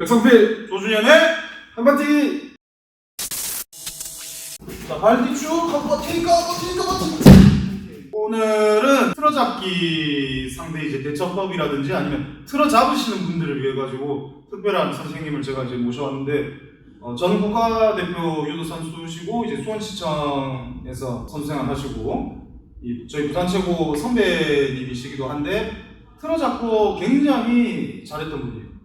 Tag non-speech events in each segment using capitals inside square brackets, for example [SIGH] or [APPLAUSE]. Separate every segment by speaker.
Speaker 1: 백성필
Speaker 2: 조준현의
Speaker 1: 한바티
Speaker 2: 자, 발뒤축 한번 튀니까 한번 튀니까 오늘은 틀어잡기 상대 이제 대처법이라든지 아니면 틀어잡으시는 분들을 위해 가지고 특별한 선생님을 제가 이제 모셔왔는데 어, 전 국가대표 유도 선수시고 이제 수원시청에서 선수생활 하시고 이 저희 부산 최고 선배님이시기도 한데 틀어잡고 굉장히 잘했던 분이에요.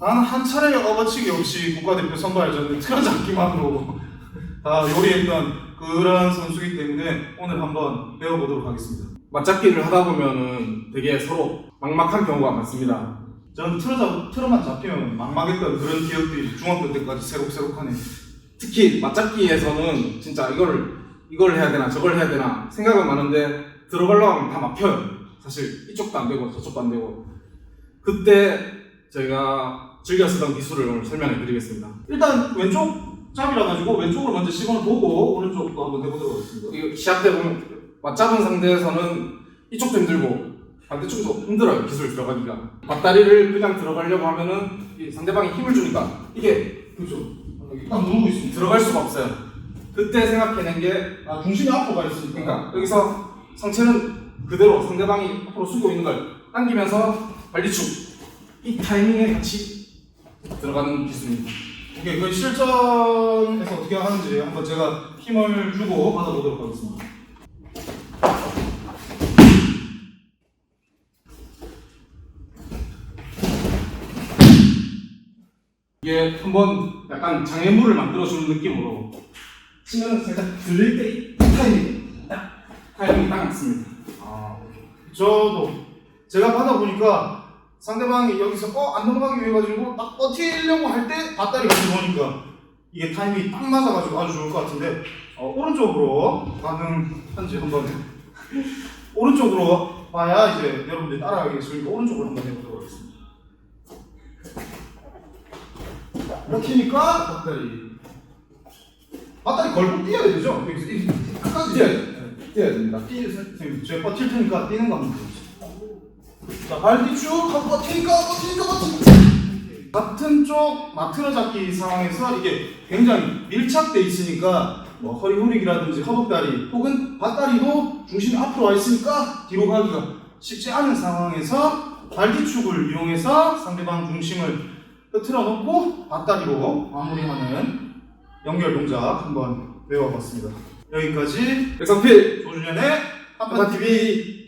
Speaker 2: 단한 차례 업어치기 없이 국가대표 선발전을 틀어 잡기만으로 [LAUGHS] 다 요리했던 그런 선수이기 때문에 오늘 한번 배워보도록 하겠습니다.
Speaker 1: 맞잡기를 하다 보면은 되게 서로 막막한 경우가 많습니다.
Speaker 2: 저는 틀어잡, 틀어만 잡히면 막막했던 그런 기억들이 중학교 때까지 새록새록하네.
Speaker 1: 특히 맞잡기에서는 진짜 이걸 이걸 해야 되나 저걸 해야 되나 생각은 많은데 들어가려고 하면 다 막혀요. 사실 이쪽도 안 되고 저쪽도 안 되고 그때 저희가 즐겨 쓰던 기술을 오늘 설명해 드리겠습니다.
Speaker 2: 일단 왼쪽 잡이라 가지고 왼쪽으로 먼저 시선을 보고 오른쪽도 한번 해보도록 하겠습니다.
Speaker 1: 이거 시합 때 보면 맞잡은 상대에서는 이쪽도 힘들고 반대쪽도 힘들어요 기술 들어가기가 맞다리를 그냥 들어가려고 하면은 이 상대방이 힘을 주니까 이게
Speaker 2: 그렇죠. 딱 누르고 있습니다.
Speaker 1: 들어갈 수가 없어요 그때 생각해낸 게
Speaker 2: 아, 중심이 앞으로 가 있으니까.
Speaker 1: 그러니까 여기서 상체는 그대로 상대방이 앞으로 쓰고 있는 걸 당기면서 발리축 이 타이밍에 같이 들어가는 기술입니다
Speaker 2: 오케이, 그 실전에서 어떻게 하는지 한번 제가 힘을 주고 받아보도록 하겠습니다.
Speaker 1: 이게 한번 약간 장애물을 만들어주는 느낌으로 치면 살짝 들릴 때이 타이밍 딱 타이밍이 딱 맞습니다
Speaker 2: 아, 저도 제가 받아보니까 상대방이 여기서 어, 안 넘어가기 위해 가지고 딱 버티려고 할 때 밧다리가 들어오니까 이게 타이밍이 딱 맞아가지고 아주 좋을 것 같은데 어, 오른쪽으로 가능한지 한번 [LAUGHS] 오른쪽으로 봐야 이제 여러분들이 따라가겠으니까 오른쪽으로 한번 해보도록 하겠습니다. 버티니까 밧다리 밧다리 걸고 뛰어야 되죠? 끝까지 뛰어야 돼.
Speaker 1: 뛰어야 됩니다
Speaker 2: 뛰, 제가 버틸 테니까 뛰는 거 한번 보여주세요. 자, 발뒤 쭉 하고 버티니까, 버티니까, 버티니까. 같은 쪽 마트너 잡기 상황에서 이게 굉장히 밀착돼 있으니까 뭐 허리 후릭이라든지 허벅다리 혹은 밧다리도 중심이 앞으로 와 있으니까 뒤로 가기가 쉽지 않은 상황에서 발뒤축을 이용해서 상대방 중심을 흐트러 놓고 밧다리로 마무리하는 연결 동작 한번 배워봤습니다. 여기까지
Speaker 1: 백성필
Speaker 2: 조준현의 한판
Speaker 1: 한바TV